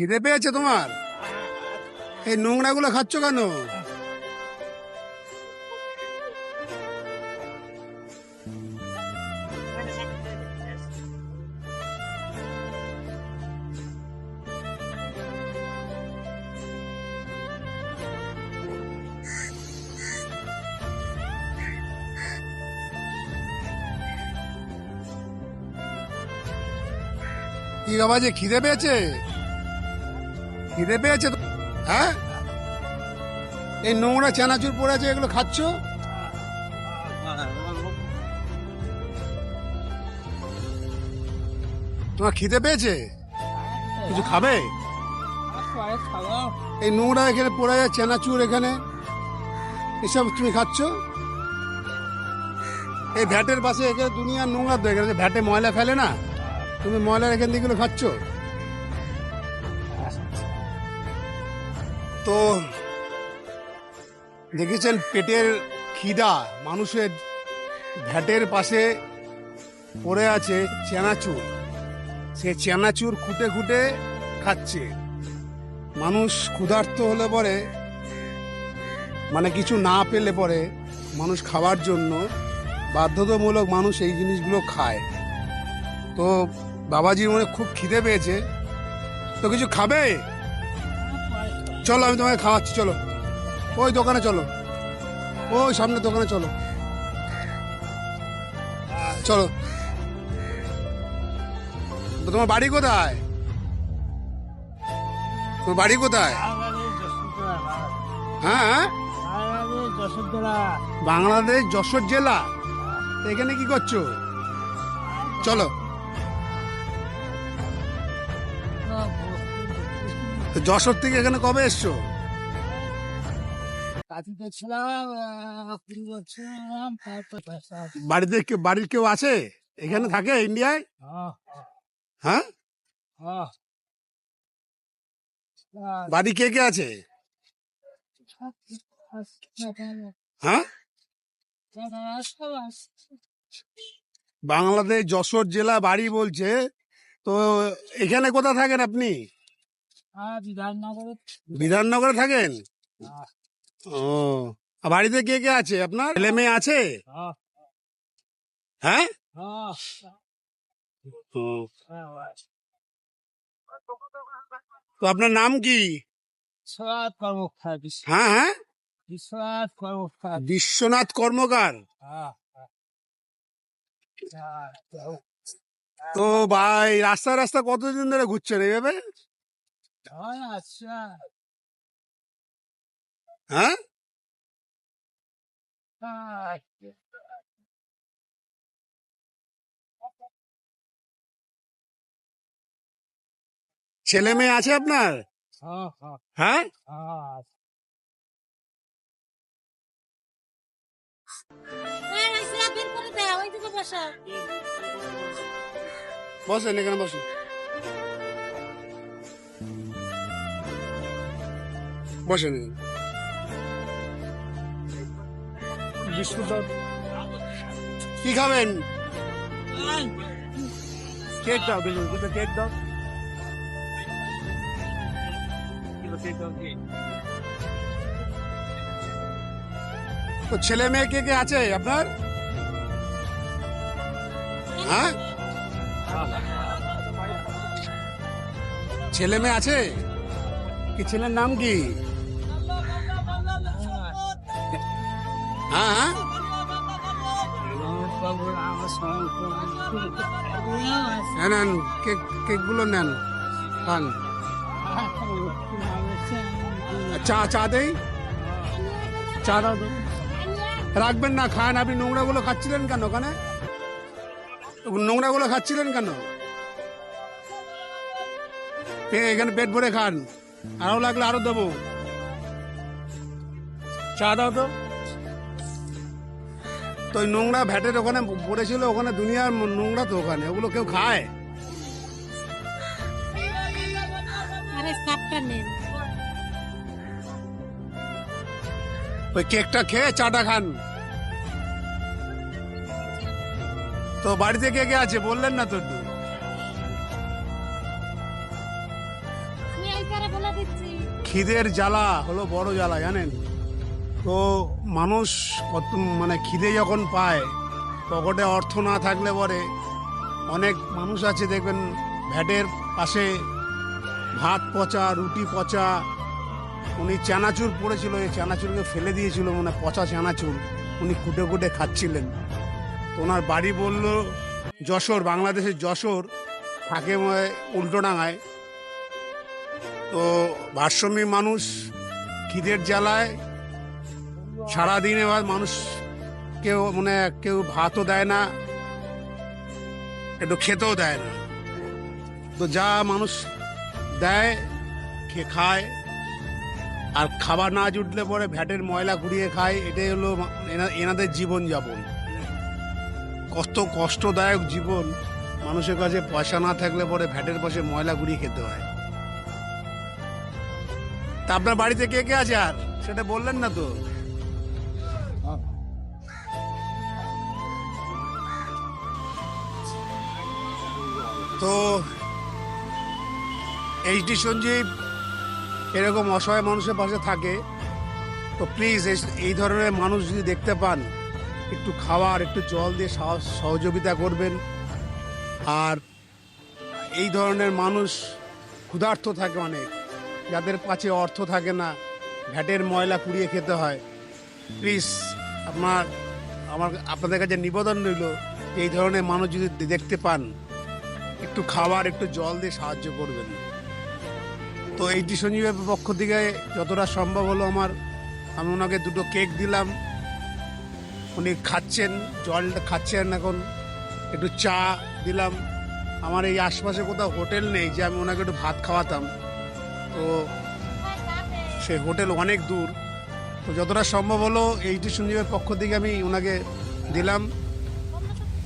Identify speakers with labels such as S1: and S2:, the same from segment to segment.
S1: খিদে পেয়েছে তোমার? এই নোংরাগুলো খাচ্ছ কেন? কি বাবা যে খিদে পেয়েছে? খিদে পেয়েছে তো? হ্যাঁ? এই নোংরা চানাচুর পড়ে আছে, এগুলো খাচ্ছ? তোমার খিদে পেয়েছে? কিছু খাবে? এই নোংরা এখানে পড়ে যায় চানাচুর এখানে। এসব তুমি খাচ্ছ? এই ভ্যাটের পাশে এখানে দুনিয়ার নোংরা এখানে ভ্যাটে ময়লা ফেলে না? তুমি ময়লার এখান থেকে খাচ্ছ? তো দেখেছেন পেটের খিদা, মানুষের ভ্যাটের পাশে পড়ে আছে চেনাচুর। সে চেনাচুর খুঁটে খুঁটে খাচ্ছে। মানুষ ক্ষুধার্ত হলে পরে মানে কিছু না পেলে পরে মানুষ খাওয়ার জন্য বাধ্যতামূলক মানুষ এই জিনিসগুলো খায়। তো বাবাজির মনে খুব খিদে পেয়েছে। তো কিছু খাবে? চলো, আমি তোমাকে খাওয়াচ্ছি, চলো। ওই দোকানে চলো। ওই সামনের দোকানে চলো। চলো। তোমার বাড়ি কোথায়? তোমার বাড়ি কোথায়? হ্যাঁ হ্যাঁ? বাংলাদেশ যশোর জেলা। এখানে কি করছ? চলো। যশোর থেকে এখানে কবে এসছো? বাড়িতে কেউ বাড়ির কেউ আছে? এখানে থাকে ইন্ডিয়ায়?
S2: হ্যাঁ,
S1: হ্যাঁ।
S2: হ্যাঁ।
S1: বাড়ি কে কে আছে? হ্যাঁ? বাংলাদেশ যশোর জেলা বাড়ি বলছে তো এখানে কোথা থাকেন আপনি?
S2: বিধাননগরে
S1: বিধাননগরে থাকেন? ও বাড়িতে কে কে আছে? আপনার ছেলে মেয়ে আছে?
S2: হ্যাঁ,
S1: হ্যাঁ?
S2: হ্যাঁ, হ্যাঁ।
S1: তো আপনার নাম কি?
S2: বিশ্বনাথ কর্মকার
S1: হ্যাঁ হ্যাঁ।
S2: বিশ্বনাথ কর্মকার।
S1: বিশ্বনাথ কর্মকার?
S2: হ্যাঁ, হ্যাঁ। হ্যাঁ,
S1: তো ভাই রাস্তা রাস্তা কতদিন ধরে ঘুরছেন এইভাবে?
S2: হয়,
S1: ছেলে মেয়ে আছে আপনার?
S2: হ্যাঁ, হ্যাঁ,
S1: হ্যাঁ। বসেন এখানে বসুন। বসেন কি খাবেন?
S2: কেক দাও বিজু দুটো কেক দাও।
S1: তো ছেলে মেয়ে কে কে আছে আপনার? হ্যাঁ? ছেলে মেয়ে আছে? কি ছেলের নাম কি? নেন কেক কেকগুলো নেন। খান। চা চা দেই? চা। রাখবেন না খান। আপনি নোংরাগুলো খাচ্ছিলেন কেন ওখানে? নোংরাগুলো খাচ্ছিলেন কেন? এখানে পেট ভরে খান। আরও লাগলে আরও দেবো। চা দাও তো। তো ওই নোংরা ভ্যাটের ওখানে পড়েছিল ওখানে দুনিয়ার নোংরা তো ওখানে ওগুলো কেউ খায়? ওই কেকটা খেয়ে চাটা খান। তো বাড়িতে কে কে আছে বললেন না তো একটু
S3: নিয়ে পরে বলে দিচ্ছি।
S1: খিদের জ্বালা হলো বড় জ্বালা জানেন? তো মানুষ কত মানে খিদে যখন পায়, পকেটে অর্থ না থাকলে পরে অনেক মানুষ আছে, দেখবেন ভ্যাটের পাশে ভাত পচা, রুটি পচা। উনি চানাচুর পড়েছিল, এই চানাচুরকে ফেলে দিয়েছিল মানে পচা চানাচুর। উনি কুটে কুটে খাচ্ছিলেন। তো ওনার বাড়ি বলল, যশোর, বাংলাদেশের যশোর, থাকে উল্টোডাঙায় তো ভারসাম্যী মানুষ খিদের জ্বালায় সারাদিন এবার মানুষ কেউ মানে কেউ ভাতও দেয় না, একটু খেতেও দেয় না। তো যা মানুষ দেয়, খায় আর খাবার না জুটলে পরে ভ্যাটের ময়লা ঘুরিয়ে খায়, এটাই হলো এনাদের জীবনযাপন। কত কষ্টদায়ক জীবন মানুষের কাছে পয়সা না থাকলে পরে ভ্যাটের পাশে ময়লা ঘুরিয়ে খেতে হয়। তা আপনার বাড়িতে কে কে আছে আর? সেটা বললেন না তো? তো এইচডি সঞ্জীব, এরকম অসহায় মানুষের পাশে থাকে, তো প্লিজ এই ধরনের মানুষ যদি দেখতে পান, একটু খাওয়ার, একটু জল দিয়ে সাহ- সহযোগিতা করবেন। আর এই ধরনের মানুষ ক্ষুধার্ত থাকে অনেক, যাদের কাছে অর্থ থাকে না, ভ্যাটের ময়লা কুড়িয়ে খেতে হয়। প্লিজ আপনার, আমার, আপনাদের কাছে নিবেদন রইল এই ধরনের মানুষ যদি দেখতে পান একটু খাবার, একটু জল দিয়ে সাহায্য করবেন। তো এইটি সঞ্জীবের পক্ষ থেকে যতটা সম্ভব হলো আমার, আমি ওনাকে দুটো কেক দিলাম। উনি খাচ্ছেন, জলটা খাচ্ছেন এখন। একটু চা দিলাম। আমার এই আশপাশে কোথাও হোটেল নেই যে আমি ওনাকে একটু ভাত খাওয়াতাম। তো সে হোটেল অনেক দূর। তো যতটা সম্ভব হলো এইটি সঞ্জীবের পক্ষ থেকে আমি ওনাকে দিলাম।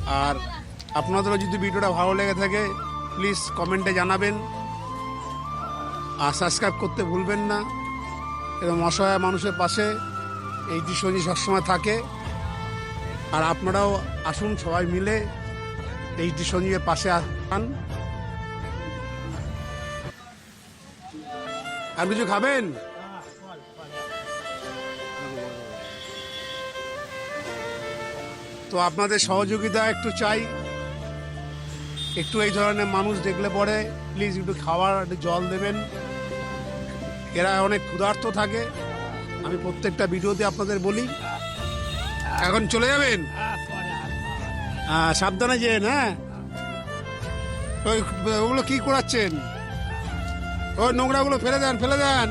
S1: আর আপনাদেরও যদি ভিডিওটা ভালো লেগে থাকে প্লিজ কমেন্টে জানাবেন। আর সাবস্ক্রাইব করতে ভুলবেন না। এরকম অসহায় মানুষের পাশে এইটি সঞ্জীব সবসময় থাকে, আর আপনারাও আসুন সবাই মিলে এইটি সঞ্জীবের পাশে আসান আর কিছু খাবেন? তো আপনাদের সহযোগিতা একটু চাই। একটু এই ধরনের মানুষ দেখলে পরে প্লিজ একটু খাবার, একটু জল দেবেন। এরা অনেক ক্ষুধার্ত থাকে। আমি প্রত্যেকটা ভিডিওতে আপনাদের বলি। এখন চলে যাবেন? হ্যাঁ সাবধানে যেন হ্যাঁ ওই, ওগুলো কি করাচ্ছেন? ওই নোংরাগুলো ফেলে দেন ফেলে দেন।